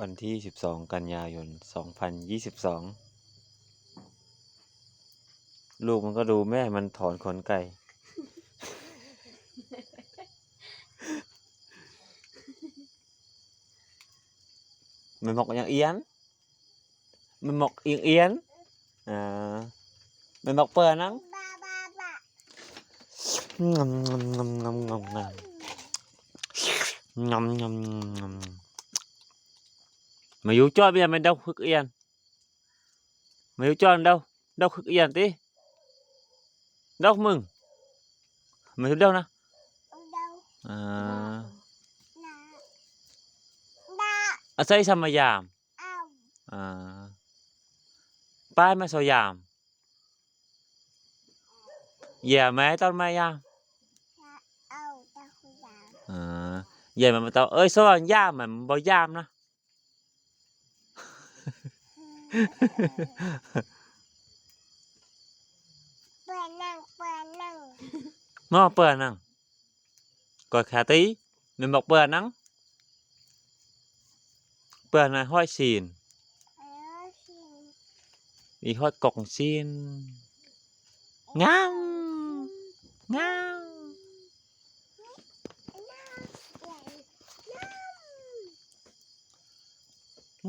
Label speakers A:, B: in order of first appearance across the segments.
A: วันที่ 12 กันยายน 2022 ลูกมันก็ดูแม่มันถอนขนไก่ มันหมกอย่างเอียน มันหมกเอียงเอียน อ่า มันหมกเปิดนังงำงำงำงำงำงำงำงำ mày yêu cho bây giờ mày đâu hức yên mày yêu cho đâu đâu hức yên tí. Đâu mừng. Mày đâu nè à. À xây sao mà giảm à. Ba mà sao giảm dạ mẹ tao mày giảm à. Vậy mà tao ơi sao mà giảm mà bao giảm
B: เปิดนั่งเปิดนั่ง
A: Ngó bờ năng. Coi khá tí. Mình mọc bờ năng. Bờ này hoi xìn.
B: เออชิม
A: Đi hoi cọc xìn.
B: Ngam.
A: Ngam.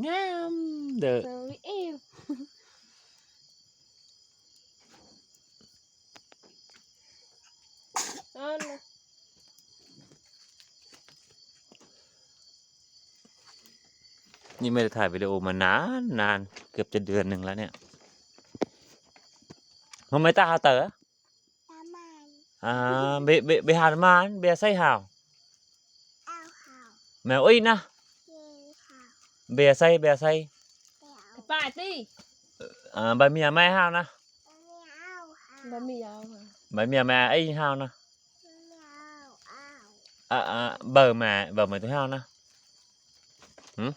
A: งามเด้อ
C: Sorry เอว
A: นี่ไม่ได้ถ่ายวิดีโอมานานนานเกือบจะเดือนหนึ่งแล้วเนี่ยทำไมตาเต๋อ
B: ประมา
A: เบ bị bị bị hàn mà bị say hào
B: เอาข่าว
A: mèo in à วอุ้ยนะเบใส่เบใส่
C: Bà đi
A: อ่าใบเมียแม่หาวนะ
B: Bà mì
C: áo hả
A: ใบเมียแม่ไอ้หาวนะอ่าอ่าเบอร์แม่เบอร์แม่ตัวหาวนะหืม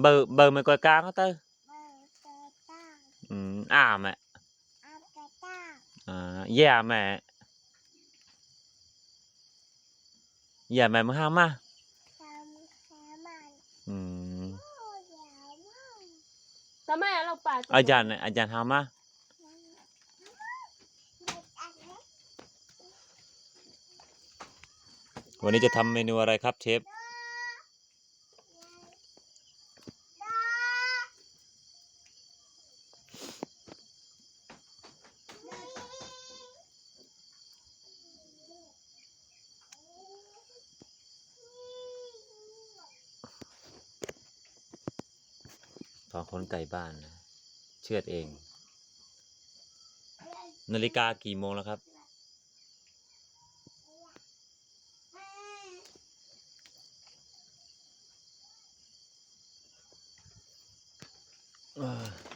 A: เบอร์เบอร์แม่กอยกลางก็เตออืมอ่าแม่อ่าแย่แม่แย่แม่มึงห้ามมา อืม
C: Sao mẹ lâu bà อาจารย์น
A: ่ะอาจารย์ห้ามมาวันนี้จะทำเมนูอะไรครับเชฟ ของคนไก่บ้านนะเชือดเอง นาฬิกากี่โมงแล้วครับ อ่า